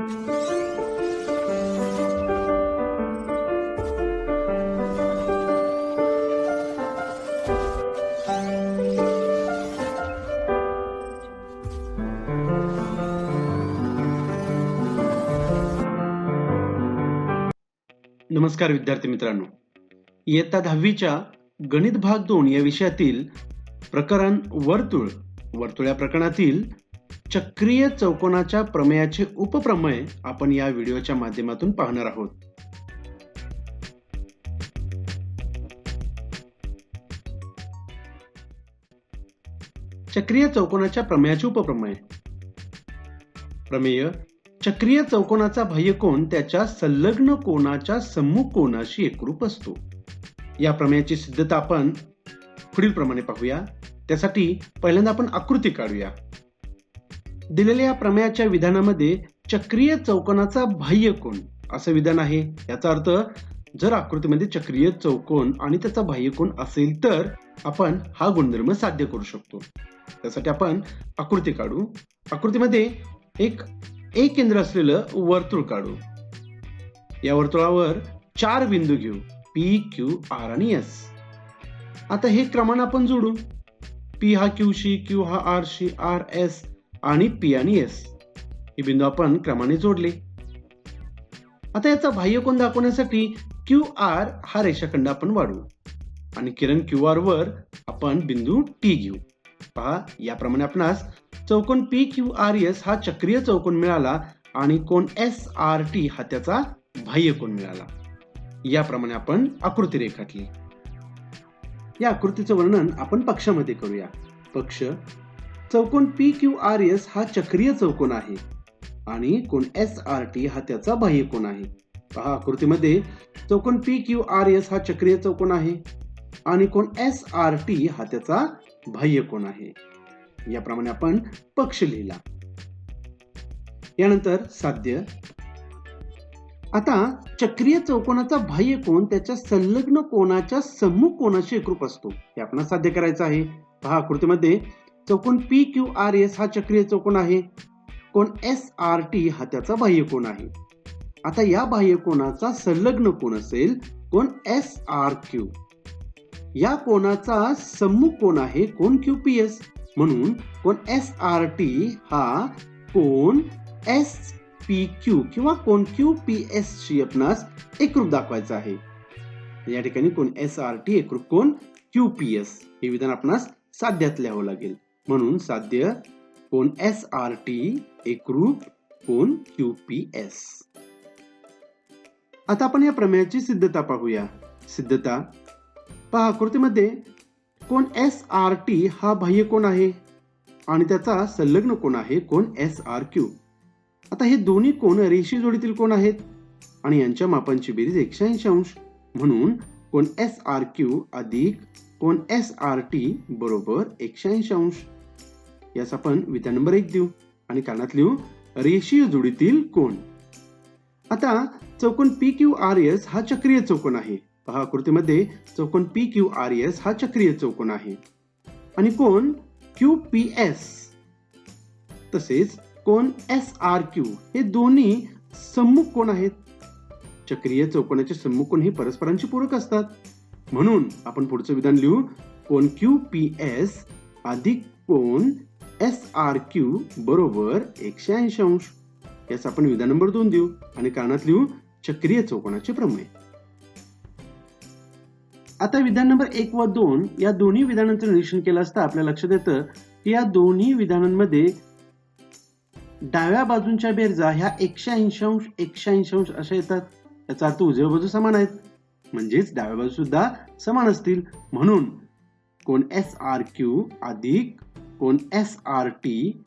नमस्कार विद्यार्थी मित्रांनो. इयत्ता दहावीच्या गणित भाग दोन या विषयातील प्रकरण वर्तुळ वर्तुळ या प्रकरणातील चक्रीय चौकोनाच्या प्रमेयाचे उपप्रमेय आपण या व्हिडिओच्या माध्यमातून पाहणार आहोत. चक्रीय चौकोनाच्या प्रमेयाचे उपप्रमेय. प्रमेय चक्रीय चौकोनाचा बाह्यकोन त्याच्या संलग्न कोणाच्या सम्मुख कोणाशी एकरूप असतो. या प्रमेयाची सिद्धता आपण पुढील प्रमाणे पाहूया. त्यासाठी पहिल्यांदा आपण आकृती काढूया. दिलेल्या या प्रमेयाच्या विधानामध्ये चक्रीय चौकोनाचा बाह्य कोण असं विधान आहे. याचा अर्थ जर आकृतीमध्ये चक्रीय चौकोन आणि त्याचा बाह्यकोन असेल तर आपण हा गुणधर्म साध्य करू शकतो. त्यासाठी आपण आकृती काढू. आकृतीमध्ये एक एक केंद्र असलेलं वर्तुळ काढू. या वर्तुळावर चार बिंदू घेऊ. पी क्यू आर आणि एस आता हे क्रमांक आपण जोडू. पी हा क्यू शी क्यू हा आर शी आर एस आणि पी आणि एस हे बिंदू आपण क्रमाने जोडले. आता याचा बाह्यकोन दाखवण्यासाठी क्यू आर हा रेषाखंड आपण वाढवू. आणि किरण क्यू आर वर आपण बिंदू टी घेऊ. पहा याप्रमाणे आपणास चौकोन पी क्यू आर एस हा चक्रीय चौकोन मिळाला आणि कोण एस आर टी हा त्याचा बाह्यकोन मिळाला. याप्रमाणे आपण आकृती रेखाटली. या आकृतीचं वर्णन आपण पक्षामध्ये करूया. पक्ष चौकोन पी क्यू आर एस हा चक्रीय चौकोन आहे. आणि कोण एस आर टी हा त्याचा बाह्य कोन आहे. पहा आकृतीमध्ये चौकोन पी क्यू आर एस हा चक्रीय चौकोन आहे. आणि कोण एस आर टी हा त्याचा बाह्य कोन आहे. याप्रमाणे आपण पक्ष लिहिला. यानंतर साध्य. आता चक्रीय चौकोनाचा बाह्य कोन त्याच्या संलग्न कोणाच्या सम्मुख कोणाशी एकरूप असतो. हे आपण साध्य करायचं आहे. पहा आकृतीमध्ये चौकोन पी क्यू आर एस हा चक्रीय चौकोन आहे. कोण एस आर टी हा त्याचा बाह्यकोन आहे. आता या बाह्यकोणाचा संलग्न कोण असेल कोण एस आर क्यू या कोणाचा सम्मुख कोण आहे कोण क्यू पी एस म्हणून कोण एस आर टी हा कोण एस पी क्यू किंवा कोण क्यू पी एस शी आपणास एकरूप दाखवायचा आहे. या ठिकाणी कोण एस आर टी एकरूप कोण क्यू पी एस हे विधान आपणास साध्यात लिहावं लागेल. म्हणून साध्य कोण एस आर टी एकरूप कोण क्यू पी एस आता आपण या प्रमेयाची सिद्धता पाहूया. सिद्धता पहा आकृतीमध्ये कोण एस आर टी हा बाह्य कोण आहे? आणि त्याचा संलग्न कोण आहे? कोण एस आर क्यू आता हे दोन्ही कोण रेषी जोडीतील कोण आहेत? आणि यांच्या मापांची बेरीज एकशे ऐंशी अंश. म्हणून कोण एस आर क्यू अधिक कोण एस आर टी बरोबर एकशे ऐंशी अंश. यास आपण विद्या नंबर एक देऊ. आणि कानात लिहू रेषीय जोडीतील कोण? आता चौकोन पी क्यू आर एस हा चक्रीय चौकोन आहे. पहा आकृतीमध्ये चौकोन पी क्यू आर एस हा चक्रीय चौकोन आहे. आणि कोण? Q P S. तसेच कोण? S R Q. हे दोन्ही सम्मुख कोण आहेत? चक्रीय चौकोनाचे सम्मुख कोण हे परस्परांचे पूरक असतात. म्हणून आपण पुढचं विधान लिहू. कोण? क्यू पी एस अधिक कोण? एस आर क्यू बरोबर एकशे ऐंशी अंश. याचा आपण विधान नंबर दोन देऊ आणि कारणात लिहू चक्रीय चौकोनाचे प्रमेय. आता विधान नंबर एक व दोन या दोन्ही विधानांचं निरीक्षण केलं असता आपल्या लक्षात येतं की या दोन्ही विधानांमध्ये डाव्या बाजूंच्या बेरजा ह्या एकशे ऐंशी अंश एकशे ऐंशी अंश अशा येतात. याचा अर्थ उजव्या बाजू समान आहेत. म्हणजेच डाव्या बाजू सुद्धा समान असतील. म्हणून कोण एस आर क्यू अधिक कोण? एस आर टी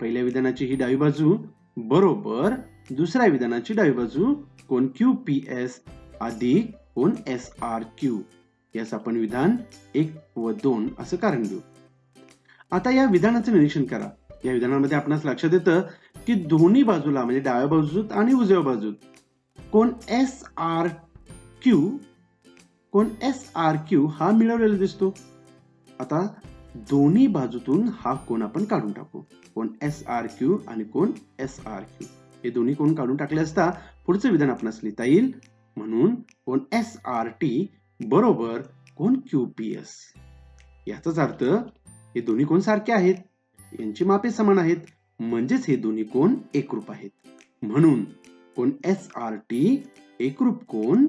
पहिल्या विधानाची ही डावी बाजू. बरोबर. दुसऱ्या विधानाची डावी बाजू. कोण? क्यू पी एस अधिक कोण? एस आर क्यू यास आपण विधान एक व दोन असं कारण देऊ. आता या विधानाचं निरीक्षण करा. या विधानामध्ये आपणास लक्षात येतं की दोन्ही बाजूला म्हणजे डाव्या बाजूत आणि उजव्या बाजूत कोण? एस आर क्यू कोण? एस आर क्यू हा मिळवलेला दिसतो. आता दोन्ही बाजूतून हा कोण आपण काढून टाकू. कोण एस आर क्यू आणि कोण एस आर क्यू हे दोन्ही कोण काढून टाकले असता पुढचं विधान आपणास लिहिता येईल. म्हणून कोण एस आर टी बरोबर कोण क्यू पी एस याचाच अर्थ हे दोन्ही कोण सारखे आहेत. यांची मापे समान आहेत. म्हणजेच हे दोन्ही कोण एकरूप आहेत. म्हणून कोण एस आर टी एकरूप कोण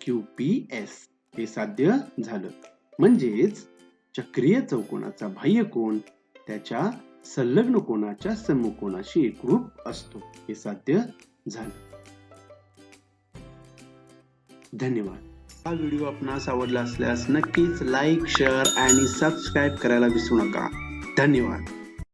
क्यू पी एस हे साध्य झालं. म्हणजेच चक्रीय चौकोनाचा बाह्य कोण त्याच्या संलग्न कोणाच्या समकोणाशी एकरूप असतो. हे साध्य झालं. धन्यवाद. हा व्हिडिओ आपणास आवडला असल्यास नक्कीच लाईक शेअर आणि सबस्क्राईब करायला विसरू नका. धन्यवाद.